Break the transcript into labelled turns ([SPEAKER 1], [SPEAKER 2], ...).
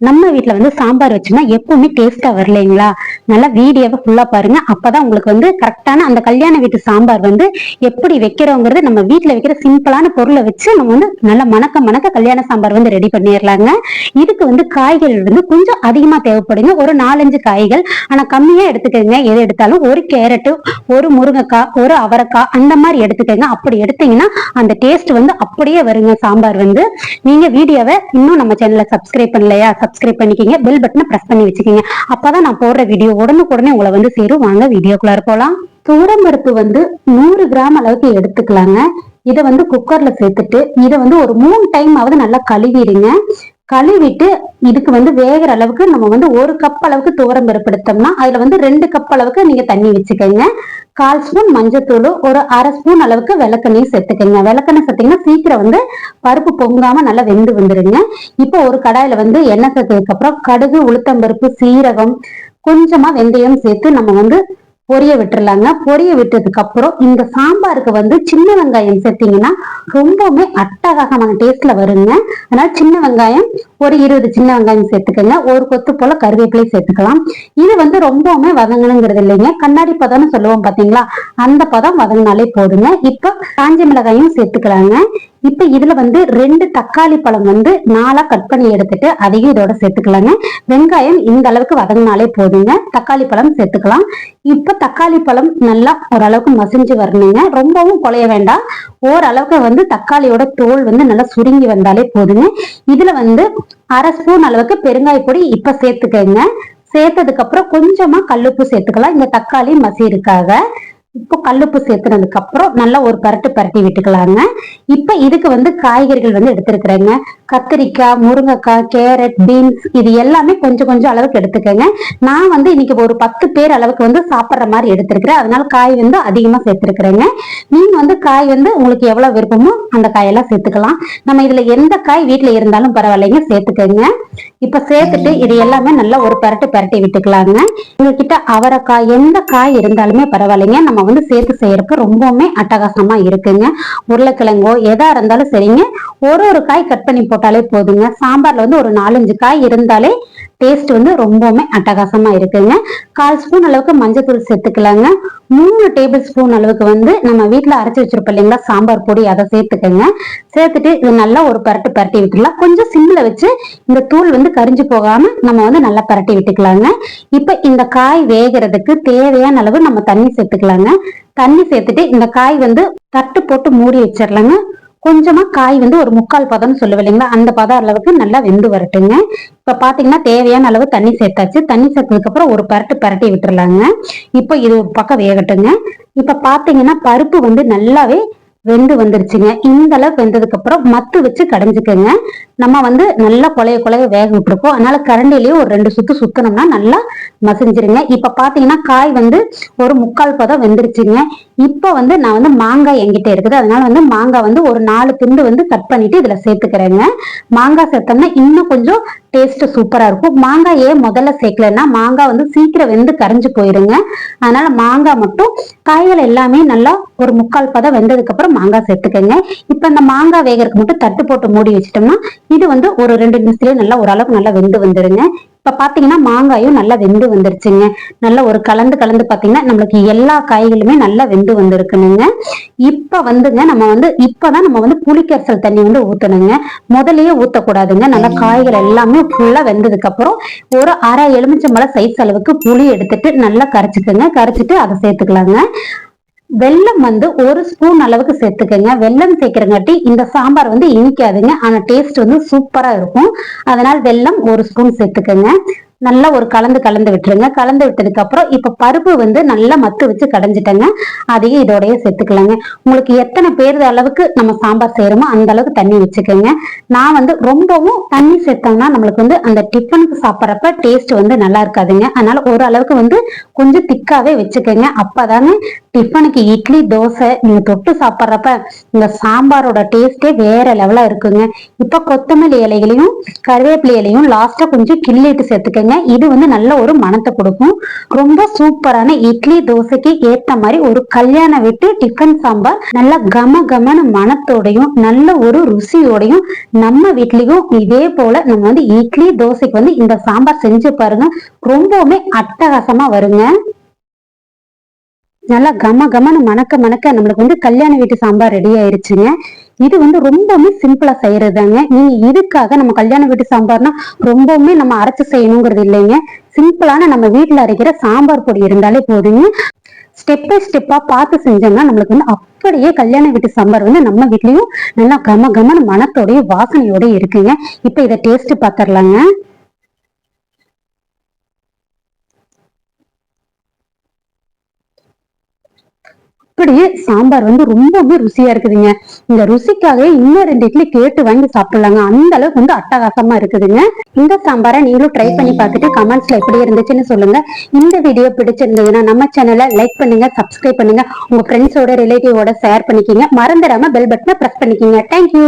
[SPEAKER 1] Nam வீட்டுல வந்து சாம்பார் வச்சோம்னா எப்பவுமே டேஸ்டா வரலைங்களா நல்லா வீடியோவை ஃபுல்லா பாருங்க. அப்பதான் உங்களுக்கு வந்து கரெக்டான அந்த கல்யாண வீட்டு சாம்பார் வந்து எப்படி வைக்கிறோங்கிறது நம்ம வீட்ல வைக்கிற சிம்பிளான பொருளை வச்சு நம்ம வந்து நல்லா மணக்க மணக்க கல்யாண சாம்பார் வந்து ரெடி பண்ணிடலாங்க இதுக்கு வந்து காய்கறி வந்து கொஞ்சம் அதிகமா தேவைப்படுங்க. ஒரு நாலஞ்சு காய்கள். ஆனா கம்மியா எடுத்துக்கோங்க. எது எடுத்தாலும் ஒரு கேரட்டு ஒரு முருங்கைக்காய் ஒரு அவரைக்காய் அந்த மாதிரி எடுத்துக்கோங்க. அப்படி எடுத்தீங்கன்னா அந்த டேஸ்ட் வந்து அப்படியே வருங்க சாம்பார் வந்து. நீங்க வீடியோவை இன்னும் நம்ம சேனலை சப்ஸ்கிரைப் பண்ணலையா? சப்ஸ்கிரைப் பண்ணிக்கிங்க. பெல் பட்டனை பிரஸ் பண்ணி வச்சுக்கோங்க. அப்பதான் நான் போடுற வீடியோ உடனுக்குடனே உங்களை வந்து சேரும். வாங்க வீடியோக்குள்ளார போகலாம் துவரம்பருப்பு வந்து நூறு கிராம் அளவுக்கு எடுத்துக்கலாங்க. இதை வந்து குக்கர்ல சேர்த்துட்டு இதை வந்து ஒரு மூணு டைம் ஆவது நல்லா கழுவிடுங்க. கழுவிட்டு இதுக்கு வந்து வேகிற அளவுக்கு நம்ம வந்து ஒரு கப் அளவுக்கு துவரம் பருப்பு அதுல வந்து ரெண்டு கப் அளவுக்கு நீங்க தண்ணி வச்சுக்கோங்க. கால் ஸ்பூன் மஞ்சத்தூள் ஒரு அரை ஸ்பூன் அளவுக்கு விளக்கெண்ணையும் சேர்த்துக்கோங்க. விளக்கெண்ணெய் சேர்த்தீங்கன்னா சீக்கிரம் வந்து பருப்பு பொங்காம நல்லா வெந்து வந்துருங்க. இப்போ ஒரு கடாயில வந்து எண்ணெய் சேர்த்ததுக்கு அப்புறம் கடுகு உளுத்தம்பருப்பு சீரகம் கொஞ்சமா வெந்தயம் சேர்த்து நம்ம வந்து பொரிய விட்டுறலாங்க. பொரிய விட்டதுக்கு அப்புறம் இந்த சாம்பாருக்கு வந்து சின்ன வெங்காயம் சேர்த்தீங்கன்னா ரொம்பவுமே அட்டகாசமான டேஸ்ட்ல வருங்க. அதனால சின்ன வெங்காயம் ஒரு இருபது சின்ன வெங்காயம் சேர்த்துக்கோங்க. ஒரு கொத்து போல கருவேப்பிலை சேர்த்துக்கலாம். இது வந்து ரொம்பவுமே வதங்கணுங்கிறது இல்லைங்க. கண்ணாடி பதம்னு சொல்லுவோம் பாத்தீங்களா? அந்த பதம் வதங்கினாலே போதுங்க. இப்போ காஞ்ச மிளகாயும் சேர்த்துக்கலாங்க. இப்ப இதுல வந்து ரெண்டு தக்காளி பழம் வந்து நாலா கட் பண்ணி எடுத்துட்டு அதையும் இதோட சேர்த்துக்கலாங்க. வெங்காயம் இந்த அளவுக்கு வதங்கினாலே போதுங்க. தக்காளி பழம் சேர்த்துக்கலாம். இப்ப தக்காளி பழம் நல்லா ஓரளவுக்கு மசிஞ்சு வரணுங்க. ரொம்பவும் குழைய வேண்டாம். ஓரளவுக்கு வந்து தக்காளியோட தோல் வந்து நல்லா சுருங்கி வந்தாலே போதுங்க. இதுல வந்து அரை ஸ்பூன் அளவுக்கு பெருங்காய பொடி இப்ப சேர்த்துக்கங்க. சேர்த்ததுக்கு அப்புறம் கொஞ்சமா கல்லுப்பு சேர்த்துக்கலாம். இந்த தக்காளி மசீருக்காக இப்போ கல்லுப்பு சேர்த்துனதுக்கு அப்புறம் நல்லா ஒரு பரட்டு பரட்டி விட்டுக்கலாங்க. இப்ப இதுக்கு வந்து காய்கறிகள் வந்து எடுத்துருக்குறேங்க. கத்திரிக்காய் முருங்கைக்காய் கேரட் பீன்ஸ் இது எல்லாமே கொஞ்சம் கொஞ்சம் அளவுக்கு எடுத்துக்கோங்க. நான் வந்து இன்னைக்கு ஒரு பத்து பேர் அளவுக்கு வந்து சாப்பிட்ற மாதிரி எடுத்திருக்கிறேன். அதனால காய் வந்து அதிகமா சேர்த்துருக்குறேங்க. நீங்க வந்து காய் வந்து உங்களுக்கு எவ்வளவு விருப்பமோ அந்த காயெல்லாம் சேர்த்துக்கலாம். நம்ம இதுல எந்த காய் வீட்டுல இருந்தாலும் பரவாயில்லைங்க சேர்த்துக்கோங்க. இப்ப சேர்த்துட்டு இது எல்லாமே நல்லா ஒரு பரட்டு பரட்டி விட்டுக்கலாங்க. உங்ககிட்ட அவரைக்காய் எந்த காய் இருந்தாலுமே பரவாயில்லைங்க. நம்ம வந்து சேர்த்து செய்யறதுக்கு ரொம்பவுமே அட்டகாசமா இருக்குங்க. உருளைக்கிழங்கோ எதா இருந்தாலும் சரிங்க. ஒரு ஒரு காய் கட் பண்ணி போட்டாலே போதுங்க. சாம்பார்ல வந்து ஒரு நாலஞ்சு காய் இருந்தாலே டேஸ்ட் வந்து ரொம்பவுமே அட்டகாசமா இருக்குங்க. கால் ஸ்பூன் அளவுக்கு மஞ்சத்தூள் சேர்த்துக்கலாங்க. மூணு டேபிள் ஸ்பூன் அளவுக்கு வந்து நம்ம வீட்டுல அரைச்சி வச்சிருப்போம் இல்லைங்களா சாம்பார் பொடி அதை சேர்த்துக்கோங்க. சேர்த்துட்டு இது நல்லா ஒரு பரட்டு பரட்டி விட்டுக்கலாம் கொஞ்சம் சிம்ல வச்சு இந்த தூள் வந்து கரிஞ்சு போகாம நம்ம வந்து நல்லா பரட்டி விட்டுக்கலாங்க. இப்ப இந்த காய் வேகிறதுக்கு தேவையான அளவு நம்ம தண்ணி சேர்த்துக்கலாங்க. தண்ணி சேர்த்துட்டு இந்த காய் வந்து தட்டு போட்டு மூடி வச்சிடலாங்க கொஞ்சமா காய் வந்து ஒரு முக்கால் பதம்னு சொல்லுவேன் இல்லைங்களா? அந்த பதம் அளவுக்கு நல்லா வெந்து வரட்டுங்க. இப்ப பாத்தீங்கன்னா தேவையான அளவு தண்ணி சேர்த்தாச்சு. தண்ணி சேர்த்ததுக்கு அப்புறம் ஒரு பரட்டு பரட்டி விட்டுறலாங்க. இப்போ இது ஒரு பக்கம் வேகட்டுங்க. இப்ப பாத்தீங்கன்னா பருப்பு வந்து நல்லாவே வெந்து வந்துருச்சுங்க. இந்த அளவுக்கு வெந்ததுக்கு அப்புறம் மத்து வச்சு கடைஞ்சுக்கோங்க. நம்ம வந்து நல்லா கொலைய கொலைய வேக விட்டுருக்கோம் அதனால கரண்டிலேயே ஒரு ரெண்டு சுத்து சுத்தணும்னா நல்லா மசிஞ்சிருங்க. இப்ப பாத்தீங்கன்னா காய் வந்து ஒரு முக்கால் பதம் வெந்துருச்சுங்க. இப்ப வந்து நான் வந்து மாங்காய் என்கிட்ட இருக்குது. அதனால வந்து மாங்காய் வந்து ஒரு நாலு துண்டு வந்து கட் பண்ணிட்டு இதுல சேர்த்துக்கிறேங்க. மாங்காய் சேர்த்தோம்னா இன்னும் கொஞ்சம் டேஸ்ட் சூப்பரா இருக்கும். மாங்காய் ஏன் முதல்ல சேர்க்கலன்னா மாங்காய் வந்து சீக்கிரம் வெந்து கரைஞ்சு போயிருங்க. அதனால மாங்காய் மட்டும் காய்கள் எல்லாமே நல்லா ஒரு முக்கால் பதம் வெந்ததுக்கு அப்புறம் மாங்காய் சேர்த்துக்கோங்க. இப்ப இந்த மாங்காய் வேகறதுக்கு மட்டும் தட்டு போட்டு மூடி வச்சிட்டோம்னா இது வந்து ஒரு ரெண்டு நிமிஷத்துலயே நல்லா ஓரளவுக்கு நல்லா வெந்து வந்துருங்க. இப்ப பாத்தீங்கன்னா மாங்காயும் நல்லா வெந்து வந்துருச்சுங்க. நல்லா ஒரு கலந்து கலந்து பாத்தீங்கன்னா நம்மளுக்கு எல்லா காய்களுமே நல்லா வெந்து வந்திருக்கணுங்க இப்ப வந்துங்க நம்ம வந்து இப்பதான் நம்ம வந்து புளிக்கரைசல் தண்ணி வந்து ஊத்தணுங்க. முதல்லயே ஊத்தக்கூடாதுங்க. நல்லா காய்கள் எல்லாமே ஃபுல்லா வெந்ததுக்கு அப்புறம் ஒரு அரை எலுமிச்சம்பழம் சைஸ் அளவுக்கு புளி எடுத்துட்டு நல்லா கரைச்சிக்கோங்க. கரைச்சிட்டு அதை சேர்த்துக்கலாங்க. வெல்லம் வந்து ஒரு ஸ்பூன் அளவுக்கு சேர்த்துக்கோங்க. வெல்லம் சேர்க்கிறங்காட்டி இந்த சாம்பார் வந்து இனிக்காதுங்க. ஆனா டேஸ்ட் வந்து சூப்பரா இருக்கும். அதனால வெல்லம் ஒரு ஸ்பூன் சேர்த்துக்கோங்க. நல்லா ஒரு கலந்து கலந்து விட்டுருங்க. கலந்து விட்டதுக்கு அப்புறம் இப்ப பருப்பு வந்து நல்லா மத்து வச்சு கடைஞ்சிட்டேங்க. அதையும் இதோடய சேர்த்துக்கலாங்க. உங்களுக்கு எத்தனை பேர் அளவுக்கு நம்ம சாம்பார் செய்யறோமோ அந்த அளவுக்கு தண்ணி வச்சுக்கோங்க. நான் வந்து ரொம்பவும் தண்ணி சேர்த்தோம்னா நம்மளுக்கு வந்து அந்த டிஃபனுக்கு சாப்பிட்றப்ப டேஸ்ட் வந்து நல்லா இருக்காதுங்க. அதனால ஒரு அளவுக்கு வந்து கொஞ்சம் திக்காவே வச்சுக்கோங்க. அப்பதானே டிஃபனுக்கு இட்லி தோசை நீங்க தொட்டு சாப்பிட்றப்ப இந்த சாம்பாரோட டேஸ்டே வேற லெவலா இருக்குங்க. இப்ப கொத்தமல்லி இலைகளையும் கருவேப்பிலை இலையும் லாஸ்டா கொஞ்சம் கிள்ளிட்டு சேர்த்துக்கங்க. இது வந்து நல்ல ஒரு மனத்தை கொடுக்கும். ரொம்ப சூப்பரான இட்லி தோசைக்கு ஏத்த மாதிரி ஒரு கல்யாண விட்டு டிஃபன் சாம்பார். நல்ல கம கமன மணத்தோடையும் நல்ல ஒரு ருசியோடையும் நம்ம வீட்லயும் இதே போல நம்ம வந்து இட்லி தோசைக்கு வந்து இந்த சாம்பார் செஞ்சு பாருங்க. ரொம்பவுமே அட்டகாசமா வருங்க. நல்லா கம கமன்னு மணக்க மணக்க நம்மளுக்கு வந்து கல்யாண வீட்டு சாம்பார் ரெடி ஆயிருச்சுங்க. இது வந்து ரொம்பவுமே சிம்பிளா செய்யறதுதாங்க. நீங்க இதுக்காக நம்ம கல்யாண வீட்டு சாம்பார்னா ரொம்பவுமே நம்ம அரைச்சு செய்யணுங்கிறது இல்லைங்க. சிம்பிளான நம்ம வீட்டுல அரைக்கிற சாம்பார் பொடி இருந்தாலே போதுங்க. ஸ்டெப் பை ஸ்டெப்பா பார்த்து செஞ்சோம்னா நம்மளுக்கு வந்து அப்படியே கல்யாண வீட்டு சாம்பார் வந்து நம்ம வீட்லயும் நல்லா கம கமனு மனத்தோடய வாசனையோட இருக்குங்க. இப்ப இதை டேஸ்ட் பாத்திரலாங்க அப்படியே சாம்பார் வந்து ரொம்பவே ருசியா இருக்குதுங்க. இந்த ருசிக்காகவே இன்னும் ரெண்டு இட்லி கேட்டு வாங்கி சாப்பிடலாங்க. அந்த அளவுக்கு வந்து அட்டகாசமா இருக்குதுங்க. இந்த சாம்பாரை நீங்களும் ட்ரை பண்ணி பார்த்துட்டு கமெண்ட்ஸ்ல எப்படி இருந்துச்சுன்னு சொல்லுங்க. இந்த வீடியோ பிடிச்சிருந்ததுன்னா நம்ம சேனலை லைக் பண்ணுங்க சப்ஸ்கிரைப் பண்ணுங்க. உங்க ஃப்ரெண்ட்ஸோட ரிலேட்டிவோட ஷேர் பண்ணிக்கிங்க. மறந்துடாம பெல் பட்டனை பிரஸ் பண்ணிக்கிங்க. தேங்க்யூ